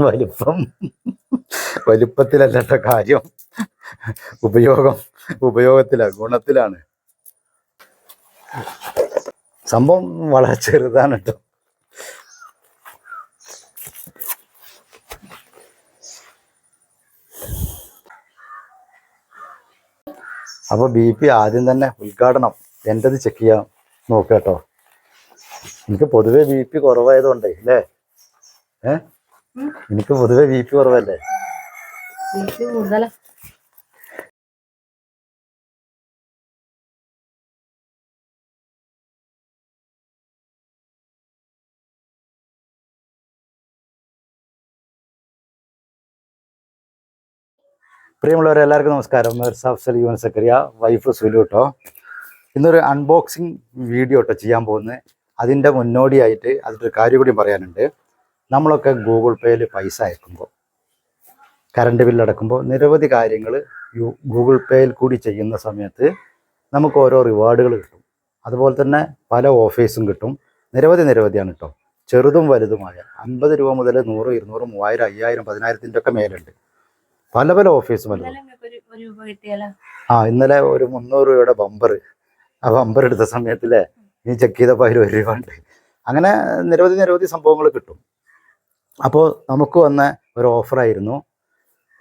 വലിപ്പം. വലുപ്പത്തിലല്ലാത്ത കാര്യം. ഉപയോഗം ഉപയോഗത്തിലാണ് ഗുണത്തിലാണ്. സംഭവം വളരെ ചെറുതാണ് കേട്ടോ അപ്പോൾ ബി പി ആദ്യം തന്നെ ഉദ്ഘാടനം എന്റെത് ചെക്ക് ചെയ്യാൻ നോക്കാം കേട്ടോ. എനിക്ക് പൊതുവെ ബി പി കുറവായതുകൊണ്ടേ അല്ലേ? ഏ? ഉം. എനിക്ക് പൊതുവെ ബി പി കുറവല്ലേ? കൂടുതലാ. പ്രിയമുള്ളവരെ എല്ലാവർക്കും നമസ്കാരം. മിർസാഫ്സൽ യുവൻ സക്കറിയ വൈഫ് സുലു കേട്ടോ ഇന്നൊരു അൺബോക്സിങ് വീഡിയോ കേട്ടോ ചെയ്യാൻ പോകുന്നത്. അതിന്റെ മുന്നോടിയായിട്ട് അതിന്റെ കാര്യം കൂടി പറയാനുണ്ട്. നമ്മളൊക്കെ ഗൂഗിൾ പേയിൽ പൈസ അയക്കുമ്പോൾ കറണ്ട് ബില്ലടക്കുമ്പോൾ നിരവധി കാര്യങ്ങൾ ഗൂഗിൾ പേയിൽ കൂടി ചെയ്യുന്ന സമയത്ത് നമുക്ക് ഓരോ റിവാർഡുകൾ കിട്ടും. അതുപോലെ തന്നെ പല ഓഫീസും കിട്ടും. നിരവധി നിരവധിയാണ് കേട്ടോ ചെറുതും വലുതുമായ അൻപത് രൂപ മുതൽ നൂറ് ഇരുന്നൂറ് മൂവായിരം അയ്യായിരം പതിനായിരത്തിന്റെ ഒക്കെ മേലുണ്ട്. പല പല ഓഫീസും വലുതും. ആ ഇന്നലെ ഒരു മുന്നൂറ് രൂപയുടെ ബമ്പർ ആ ബമ്പർ എടുത്ത സമയത്തിലെ നീ ചെക്ക് ചെയ്തപ്പോൾ അതിൽ ഒരു രൂപ ഉണ്ട്. അങ്ങനെ നിരവധി നിരവധി സംഭവങ്ങൾ കിട്ടും. അപ്പോൾ നമുക്ക് വന്ന ഒരു ഓഫറായിരുന്നു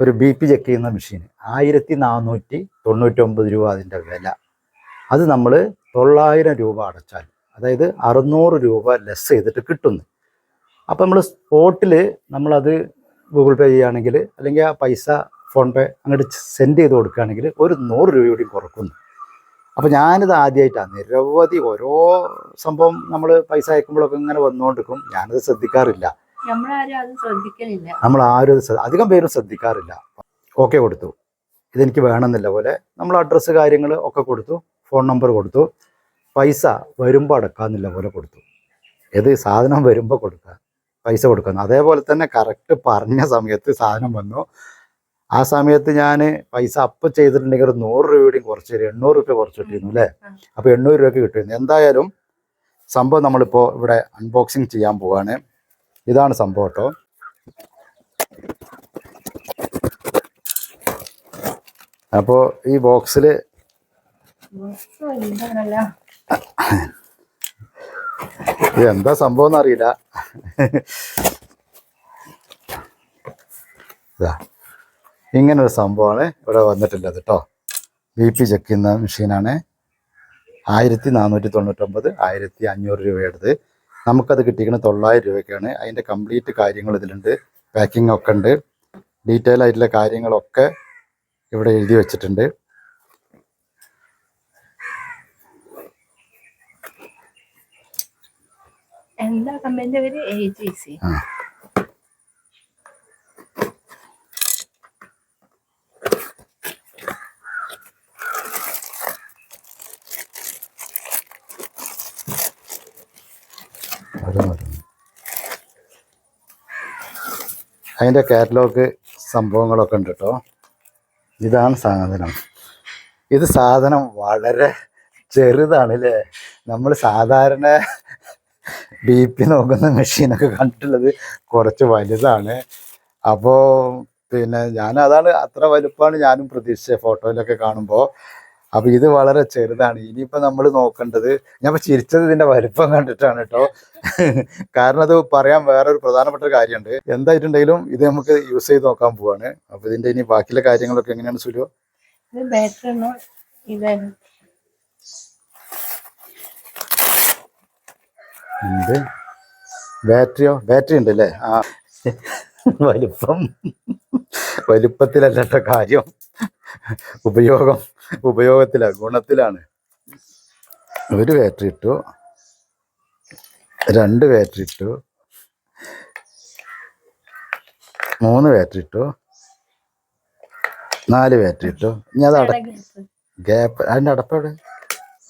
ഒരു ബി പി ചെക്ക് ചെയ്യുന്ന മെഷീൻ ആയിരത്തി നാനൂറ്റി തൊണ്ണൂറ്റൊമ്പത് രൂപ അതിന്റെ വില. അത് നമ്മൾ തൊള്ളായിരം രൂപ അടച്ചാൽ അതായത് അറുന്നൂറ് രൂപ ലെസ് ചെയ്തിട്ട് കിട്ടുന്നു. അപ്പോൾ നമ്മൾ സ്പോട്ടിൽ നമ്മളത് ഗൂഗിൾ പേ ചെയ്യുകയാണെങ്കിൽ അല്ലെങ്കിൽ ആ പൈസ ഫോൺ പേ അങ്ങോട്ട് സെൻഡ് ചെയ്ത് കൊടുക്കുകയാണെങ്കിൽ ഒരു നൂറ് രൂപ കൂടി കുറക്കുന്നു. അപ്പോൾ ഞാനിത് ആദ്യമായിട്ടാണ് നിരവധി ഓരോ സംഭവം നമ്മൾ പൈസ അയക്കുമ്പോഴൊക്കെ ഇങ്ങനെ വന്നുകൊണ്ടിരിക്കും. ഞാനത് ശ്രദ്ധിക്കാറില്ല. നമ്മൾ ആരും അത് അധികം പേരും ശ്രദ്ധിക്കാറില്ല. ഓക്കെ കൊടുത്തു. ഇതെനിക്ക് വേണമെന്നില്ല പോലെ നമ്മൾ അഡ്രസ്സ് കാര്യങ്ങൾ ഒക്കെ കൊടുത്തു ഫോൺ നമ്പർ കൊടുത്തു പൈസ വരുമ്പോൾ അടക്കാന്നില്ല പോലെ കൊടുത്തു. ഏത് സാധനം വരുമ്പോൾ കൊടുക്കുക പൈസ കൊടുക്കുന്നു. അതേപോലെ തന്നെ കറക്റ്റ് പറഞ്ഞ സമയത്ത് സാധനം വന്നു. ആ സമയത്ത് ഞാൻ പൈസ അപ്പം ചെയ്തിട്ടുണ്ടെങ്കിൽ ഒരു നൂറ് രൂപയുടെയും കുറച്ച് തരും എണ്ണൂറ് രൂപ കുറച്ച് കിട്ടിയിരുന്നു അല്ലേ. അപ്പോൾ എണ്ണൂറ് രൂപയ്ക്ക് കിട്ടിയിരുന്നു. എന്തായാലും സംഭവം നമ്മളിപ്പോൾ ഇവിടെ അൺബോക്സിങ് ചെയ്യാൻ പോവാണ്. ഇതാണ് സംഭവം കേട്ടോ. അപ്പോൾ ഈ ബോക്സിൽ എന്താ സംഭവം എന്നറിയില്ല. ഇങ്ങനൊരു സംഭവമാണ് ഇവിടെ വന്നിട്ടുള്ളത് കേട്ടോ. ബി പി ചെക്ക് ചെയ്യുന്ന മെഷീനാണ്. ആയിരത്തി നാനൂറ്റി തൊണ്ണൂറ്റൊമ്പത് ആയിരത്തി അഞ്ഞൂറ് രൂപയെടുത്ത് നമുക്കത് കിട്ടിയിരിക്കുന്നത് തൊള്ളായിരം രൂപയ്ക്കാണ്. അതിന്റെ കംപ്ലീറ്റ് കാര്യങ്ങൾ ഇതിലുണ്ട്. പാക്കിംഗ് ഒക്കെ ഉണ്ട്. ഡീറ്റെയിൽ ആയിട്ടുള്ള കാര്യങ്ങളൊക്കെ ഇവിടെ എഴുതി വച്ചിട്ടുണ്ട്. എന്താ കമ്പനിന്റെ പേര് എ ജി സി അതിന്റെ കാറ്റലോഗ് സംഭവങ്ങളൊക്കെ ഉണ്ട് കേട്ടോ ഇതാണ് സാധനം. ഇത് സാധനം വളരെ ചെറുതാണ് അല്ലേ നമ്മൾ സാധാരണ ബി പി നോക്കുന്ന മെഷീനൊക്കെ കണ്ടിട്ടുള്ളത് കുറച്ച് വലുതാണ്. അപ്പോൾ പിന്നെ ഞാൻ അതാണ് അത്ര വലുപ്പമാണ് ഞാനും പ്രതീക്ഷിച്ചത് ഫോട്ടോയിലൊക്കെ കാണുമ്പോൾ അപ്പോൾ ഇത് വളരെ ചെറുതാണ്. ഇനിയിപ്പോ നമ്മൾ നോക്കേണ്ടത് ഞാൻ ചിരിച്ചത് ഇതിന്റെ വലുപ്പം കണ്ടിട്ടാണ് കേട്ടോ. കാരണം അത് പറയാൻ വേറൊരു പ്രധാനപ്പെട്ട ഒരു കാര്യമുണ്ട്. എന്തായിട്ടുണ്ടെങ്കിലും ഇത് നമുക്ക് യൂസ് ചെയ്ത് നോക്കാൻ പോവാണ്. അപ്പൊ ഇതിന്റെ ഇനി ബാക്കിയുള്ള കാര്യങ്ങളൊക്കെ എങ്ങനെയാണ് സുലു? ബാറ്ററിയോ ബാറ്ററി ഉണ്ട് അല്ലേ ആ. വലിപ്പം. വലിപ്പത്തിലല്ലാത്ത കാര്യം. ഉപയോഗം ഉപയോഗത്തിലാണ് ഗുണത്തിലാണ്. ഒരു ബാറ്ററി ഇട്ടു. രണ്ട് ബാറ്ററി ഇട്ടു. മൂന്ന് ബാറ്ററി ഇട്ടു. നാല് ബാറ്ററി ഇട്ടു. ഇനി അത് അട ഗ്യാപ്പ്. അതിന്റെ അടപ്പോടെ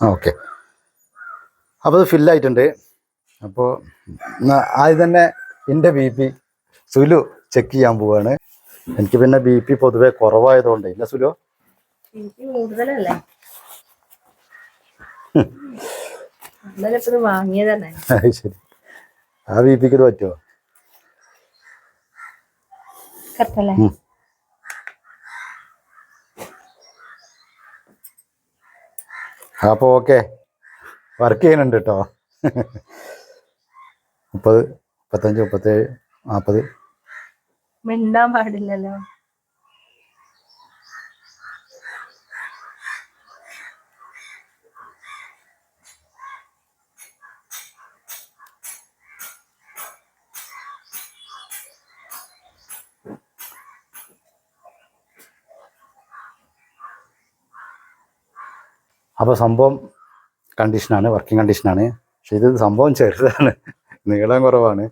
ആ ഓക്കെ. അപ്പോൾ അത് ഫില്ലായിട്ടുണ്ട്. അപ്പോൾ ആദ്യം തന്നെ എന്റെ ബി പി സുലു ചെക്ക് ചെയ്യാൻ പോവാണ്. എനിക്ക് പിന്നെ ബി പി പൊതുവെ കുറവായതുകൊണ്ട്. ഇല്ല സുലു? ശരി. ആ ബി പിക്ക് ഇത് പറ്റുമോ അപ്പൊ. അപ്പോൾ ഓക്കെ. വർക്ക് ചെയ്യുന്നുണ്ട് കേട്ടോ. മുപ്പത് മുപ്പത്തഞ്ച് മുപ്പത്തേഴ് നാൽപ്പത് മിണ്ടാൻ പാടില്ലല്ലോ. അപ്പോൾ സംഭവം കണ്ടീഷനാണ് വർക്കിംഗ് കണ്ടീഷനാണ് പക്ഷെ ഇത് സംഭവം ചെറുതാണ്. നീളം കുറവാണ്.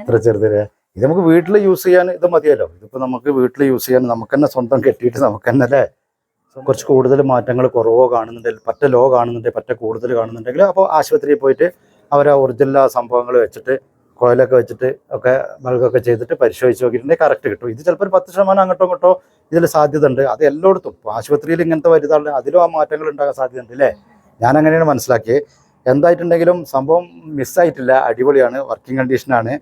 ഇത്ര ചെറുതിൽ. ഇത് നമുക്ക് വീട്ടിൽ യൂസ് ചെയ്യാൻ ഇത് മതിയല്ലോ. ഇതിപ്പോൾ നമുക്ക് വീട്ടിൽ യൂസ് ചെയ്യാൻ നമുക്ക് തന്നെ സ്വന്തം കെട്ടിയിട്ട് നമുക്ക് തന്നെ അല്ലേ കുറച്ച് കൂടുതൽ മാറ്റങ്ങൾ കുറവോ കാണുന്നുണ്ടെങ്കിൽ പറ്റ ലോ കാണുന്നുണ്ടെങ്കിൽ പറ്റ കൂടുതൽ കാണുന്നുണ്ടെങ്കിൽ അപ്പോൾ ആശുപത്രിയിൽ പോയിട്ട് അവർ ആ ഒറിജിനൽ ആ സംഭവങ്ങൾ വെച്ചിട്ട് കോയിലൊക്കെ വെച്ചിട്ട് ഒക്കെ ബൾഗൊക്കെ ചെയ്തിട്ട് പരിശോധിച്ച് നോക്കിയിട്ടുണ്ടെങ്കിൽ കറക്റ്റ് കിട്ടും. ഇത് ചിലപ്പോൾ ഒരു പത്ത് ശതമാനം അങ്ങോട്ടോ ഇങ്ങോട്ടോ ഇതിൽ സാധ്യത ഉണ്ട് അത് എല്ലായിടത്തും. ഇപ്പോൾ ആശുപത്രിയിൽ ഇങ്ങനത്തെ വരുതാണ് അതിലും ആ മാറ്റങ്ങൾ ഉണ്ടാകാൻ സാധ്യതയുണ്ട് അല്ലേ? ഞാൻ അങ്ങനെയാണ് മനസ്സിലാക്കിയത്. എന്തായിട്ടുണ്ടെങ്കിലും സംഭവം മിസ്സായിട്ടില്ല അടിപൊളിയാണ്. വർക്കിംഗ് കണ്ടീഷനാണ്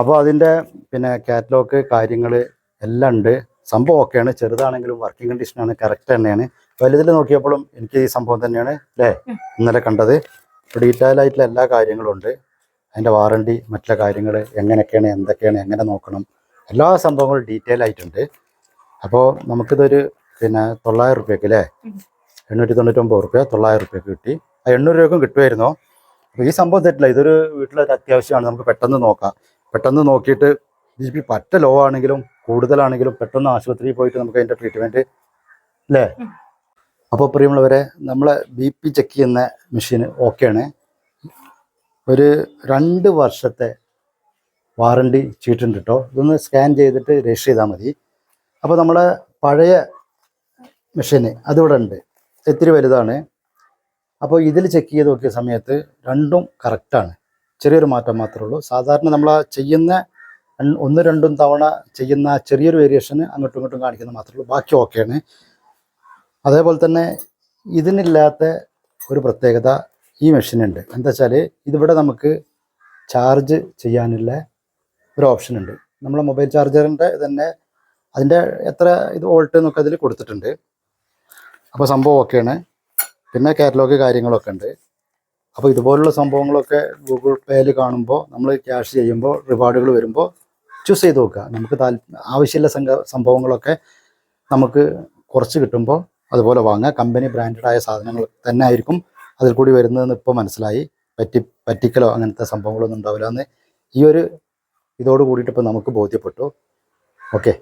അപ്പോൾ അതിന്റെ പിന്നെ കാറ്റലോഗ് കാര്യങ്ങൾ എല്ലാം ഉണ്ട്. സംഭവം ഒക്കെയാണ്. ചെറുതാണെങ്കിലും വർക്കിംഗ് കണ്ടീഷനാണ് കറക്റ്റ് തന്നെയാണ്. വലുതിൽ നോക്കിയപ്പോഴും എനിക്ക് ഈ സംഭവം തന്നെയാണ് അല്ലേ ഇന്നലെ കണ്ടത്. ഡീറ്റെയിൽ ആയിട്ടുള്ള എല്ലാ കാര്യങ്ങളും ഉണ്ട്. അതിന്റെ വാറണ്ടി മറ്റുള്ള കാര്യങ്ങൾ എങ്ങനെയൊക്കെയാണ് എന്തൊക്കെയാണ് എങ്ങനെ നോക്കണം. എല്ലാ സംഭവങ്ങളും ഡീറ്റെയിൽ ആയിട്ടുണ്ട്. അപ്പോൾ നമുക്കിതൊരു പിന്നെ തൊള്ളായിരം റുപ്യക്ക് അല്ലേ എണ്ണൂറ്റി തൊണ്ണൂറ്റൊമ്പത് റുപ്യ തൊള്ളായിരം റുപ്യക്ക് കിട്ടി. ആ എണ്ണൂറ് രൂപക്കും കിട്ടുമായിരുന്നോ? അപ്പോൾ ഈ സംഭവം തെറ്റില്ല. ഇതൊരു വീട്ടിലൊരു അത്യാവശ്യമാണ്. നമുക്ക് പെട്ടെന്ന് നോക്കാം. പെട്ടെന്ന് നോക്കിയിട്ട് ബി പി പറ്റ ലോ ആണെങ്കിലും കൂടുതലാണെങ്കിലും പെട്ടെന്ന് ആശുപത്രിയിൽ പോയിട്ട് നമുക്ക് അതിന്റെ ട്രീറ്റ്മെന്റ് അല്ലേ അപ്പോൾ പ്രിയമുള്ളവരെ നമ്മളെ ബി പി ചെക്ക് ചെയ്യുന്ന മെഷീൻ ഓക്കെയാണ് ഒരു രണ്ട് വർഷത്തെ വാറണ്ടി ചീട്ടുണ്ട് കേട്ടോ ഇതൊന്ന് സ്കാൻ ചെയ്തിട്ട് രജിസ്റ്റർ ചെയ്താൽ മതി. അപ്പോൾ നമ്മളെ പഴയ മെഷീന് അതിവിടെ ഉണ്ട്. ഇത്തിരി വലുതാണ്. അപ്പോൾ ഇതിൽ ചെക്ക് ചെയ്ത് നോക്കിയ സമയത്ത് രണ്ടും കറക്റ്റാണ് ചെറിയൊരു മാറ്റം മാത്രമേ ഉള്ളൂ. സാധാരണ നമ്മൾ ചെയ്യുന്ന ഒന്ന് രണ്ടും തവണ ചെയ്യുന്ന ചെറിയൊരു വേരിയേഷന് അങ്ങോട്ടും ഇങ്ങോട്ടും കാണിക്കുന്ന മാത്രമേ ഉള്ളൂ. ബാക്കി ഓക്കെയാണ് അതേപോലെ തന്നെ ഇതിനില്ലാത്ത ഒരു പ്രത്യേകത ഈ മെഷീനുണ്ട് എന്താ വെച്ചാൽ ഇതിവിടെ നമുക്ക് ചാർജ് ചെയ്യാനുള്ള ഒരു ഓപ്ഷൻ ഉണ്ട്. നമ്മളെ മൊബൈൽ ചാർജറിന്റെ തന്നെ അതിന്റെ എത്ര ഇത് വോൾട്ട് എന്നൊക്കെ അതിൽ കൊടുത്തിട്ടുണ്ട്. അപ്പോൾ സംഭവം ഓക്കെയാണ് പിന്നെ കാറ്റലോഗ് കാര്യങ്ങളൊക്കെ ഉണ്ട്. അപ്പോൾ ഇതുപോലുള്ള സംഭവങ്ങളൊക്കെ ഗൂഗിൾ പേയിൽ കാണുമ്പോൾ നമ്മൾ ക്യാഷ് ചെയ്യുമ്പോൾ റിവാർഡുകൾ വരുമ്പോൾ ചൂസ് ചെയ്ത് നോക്കുക. നമുക്ക് താൽ ആവശ്യമുള്ള സംഘ സംഭവങ്ങളൊക്കെ നമുക്ക് കുറച്ച് കിട്ടുമ്പോൾ അതുപോലെ വാങ്ങുക. കമ്പനി ബ്രാൻഡഡായ സാധനങ്ങൾ തന്നെ ആയിരിക്കും അതിൽ കൂടി വരുന്നതെന്ന് ഇപ്പോൾ മനസ്സിലായി. പറ്റി പറ്റിക്കലോ അങ്ങനത്തെ സംഭവങ്ങളൊന്നും ഉണ്ടാവില്ല എന്ന് ഈ ഒരു ഇതോട് കൂടിയിട്ട് ഇപ്പോൾ നമുക്ക് ബോധ്യപ്പെട്ടു. ഓക്കെ.